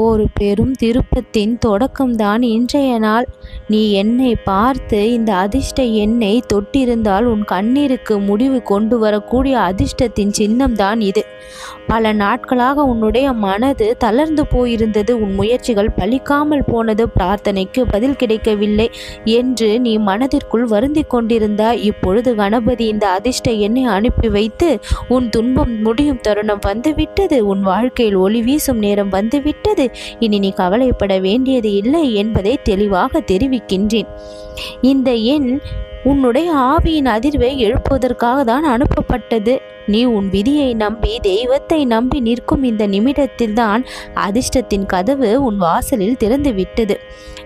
ஒரு பெரும் திருப்பத்தின் தொடக்கம்தான் இன்றைய நாள். நீ என்னை பார்த்து இந்த அதிர்ஷ்ட எண்ணை தொட்டிருந்தால் உன் கண்ணீருக்கு முடிவு கொண்டு வரக்கூடிய அதிர்ஷ்டத்தின் சின்னம்தான் இது. பல நாட்களாக உன்னுடைய மனது தளர்ந்து போயிருந்தது. உன் முயற்சிகள் பலிக்காமல் போனது. பிரார்த்தனைக்கு பதில் கிடைக்கவில்லை என்று நீ மனதிற்குள் வருந்தி கொண்டிருந்தாய். இப்பொழுது கணபதி இந்த அதிர்ஷ்ட எண்ணை அனுப்பி வைத்து உன் துன்பம் முடியும் தருணம் வந்துவிட்டது. உன் வாழ்க்கையில் ஒளி வீசும் நேரம் வந்துவிட்டது. இனி நீ கவலைப்பட வேண்டியது இல்லை என்பதை தெளிவாக தெரிவிக்கின்றேன். இந்த எண் உன்னுடைய ஆவியின் அதிர்வை எழுப்புவதற்காக தான் அனுப்பப்பட்டது. நீ உன் விதியை நம்பி தெய்வத்தை நம்பி நிற்கும் இந்த நிமிடத்தில்தான் அதிர்ஷ்டத்தின் கதவு உன் வாசலில் திறந்து விட்டது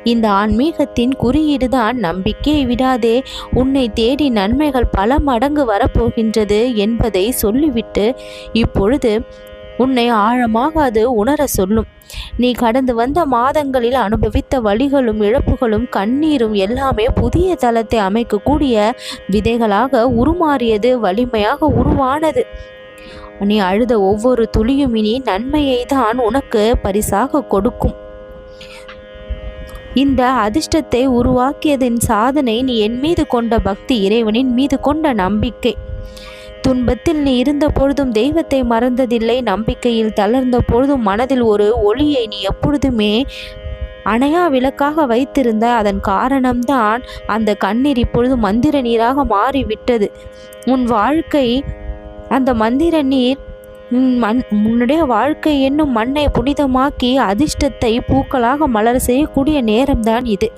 இந்த ஆன்மீகத்தின் குறியீடுதான் நம்பிக்கையை விடாதே உன்னை தேடி நன்மைகள் பல மடங்கு வரப்போகின்றது என்பதை சொல்லிவிட்டு இப்பொழுது உன்னை ஆழமாக அது உணர சொல்லும். நீ கடந்து வந்த மாதங்களில் அனுபவித்த வழிகளும் இழப்புகளும் கண்ணீரும் எல்லாமே புதிய தளத்தை அமைக்கக்கூடிய விதைகளாக உருமாறியது வலிமையாக உருவானது. நீ அழுத ஒவ்வொரு துளியும் இனி நன்மையை தான் உனக்கு பரிசாக கொடுக்கும். இந்த அதிர்ஷ்டத்தை உருவாக்கியதின் சாதனை நீ என் மீது கொண்ட பக்தி இறைவனின் மீது கொண்ட நம்பிக்கை. துன்பத்தில் நீ இருந்த பொழுதும் தெய்வத்தை மறந்ததில்லை. நம்பிக்கையில் தளர்ந்த பொழுதும் மனதில் ஒரு ஒளியை நீ எப்பொழுதுமே அணையா விளக்காக வைத்திருந்த. அதன் காரணம்தான் அந்த கண்ணீர் இப்பொழுது மந்திர நீராக மாறிவிட்டது. உன் வாழ்க்கை அந்த மந்திர நீர் மண் உன்னுடைய வாழ்க்கை என்னும் மண்ணை புனிதமாக்கி அதிர்ஷ்டத்தை பூக்களாக மலர செய்யக்கூடிய நேரம்தான் இது.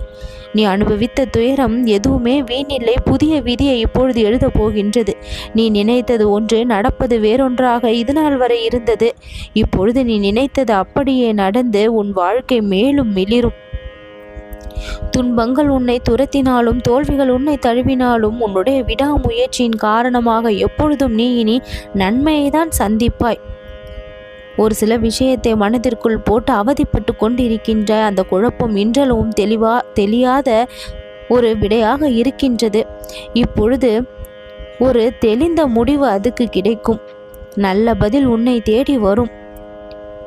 நீ அனுபவித்த துயரம் எதுவுமே வீணில்லை. புதிய விதியை இப்பொழுது எழுதப் போகின்றது. நீ நினைத்தது ஒன்று நடப்பது வேறொன்றாக இதுநாள் வரை இருந்தது. இப்பொழுது நீ நினைத்தது அப்படியே நடந்து உன் வாழ்க்கை மேலும் மிளிரும். துன்பங்கள் உன்னை துரத்தினாலும் தோல்விகள் உன்னை தழுவினாலும் உன்னுடைய விடாமுயற்சியின் காரணமாக எப்பொழுதும் நீ இனி நன்மையை தான் சந்திப்பாய். ஒரு சில விஷயத்தை மனதிற்குள் போட்டு அவதிப்பட்டு கொண்டிருக்கின்ற அந்த குழப்பம் இன்றளவும் தெளிவா தெளியாத ஒரு விடையாக இருக்கின்றது. இப்பொழுது ஒரு தெளிந்த முடிவு அதுக்கு கிடைக்கும். நல்ல பதில் உன்னை தேடி வரும்.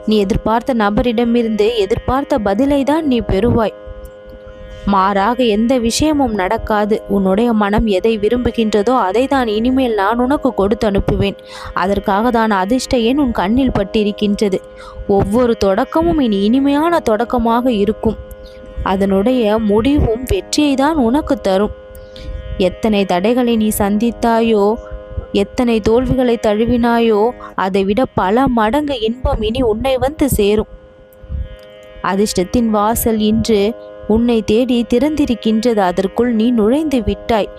நீ எதிர்பார்த்த நபரிடமிருந்து எதிர்பார்த்த பதிலை தான் நீ பெறுவாய். மாறாக எந்த விஷயமும் நடக்காது. உன்னுடைய மனம் எதை விரும்புகின்றதோ அதை தான் இனிமேல் நான் உனக்கு கொடுத்து அனுப்புவேன். அதற்காக தான் அதிர்ஷ்ட எண் உன் கண்ணில் பட்டிருக்கின்றது. ஒவ்வொரு தொடக்கமும் இனி இனிமையான தொடக்கமாக இருக்கும். அதனுடைய முடிவும் வெற்றியை தான் உனக்கு தரும். எத்தனை தடைகளை நீ சந்தித்தாயோ எத்தனை தோல்விகளை தழுவினாயோ அதை விட பல மடங்கு இன்பம் இனி உன்னை வந்து சேரும். அதிர்ஷ்டத்தின் வாசல் இன்று உன்னை தேடி திறந்திருக்கின்றது அதற்குள் நீ நுழைந்து விட்டாய்.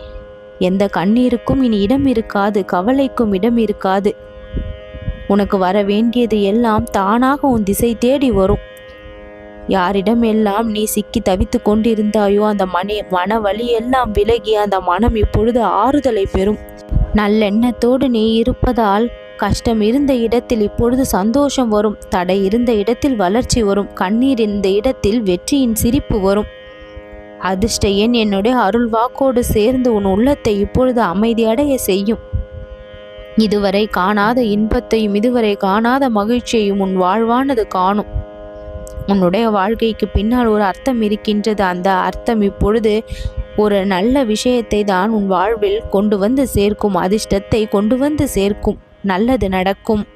எந்த கண்ணீருக்கும் இனி இடம் இருக்காது கவலைக்கும் இடம் இருக்காது. உனக்கு வர வேண்டியது எல்லாம் தானாக உன் திசை தேடி வரும். யாரிடம் எல்லாம் நீ சிக்கி தவித்து கொண்டிருந்தாயோ அந்த மனி மன வலி எல்லாம் விலகி அந்த மனம் இப்பொழுது ஆறுதலை பெறும். நல்லெண்ணத்தோடு நீ இருப்பதால் கஷ்டம் இருந்த இடத்தில் இப்பொழுது சந்தோஷம் வரும். தடை இருந்த இடத்தில் வளர்ச்சி வரும். கண்ணீர் இருந்த இடத்தில் வெற்றியின் சிரிப்பு வரும். அதிர்ஷ்ட எண் என்னுடைய அருள் வாக்கோடு சேர்ந்து உன் உள்ளத்தை இப்பொழுது அமைதியடைய செய்யும். இதுவரை காணாத இன்பத்தையும் இதுவரை காணாத மகிழ்ச்சியையும் உன் வாழ்வானது காணும். உன்னுடைய வாழ்க்கைக்கு பின்னால் ஒரு அர்த்தம் இருக்கின்றது. அந்த அர்த்தம் இப்பொழுது ஒரு நல்ல விஷயத்தை தான் உன் வாழ்வில் கொண்டு வந்து சேர்க்கும். அதிர்ஷ்டத்தை கொண்டு வந்து சேர்க்கும். நல்லது நடக்கும்.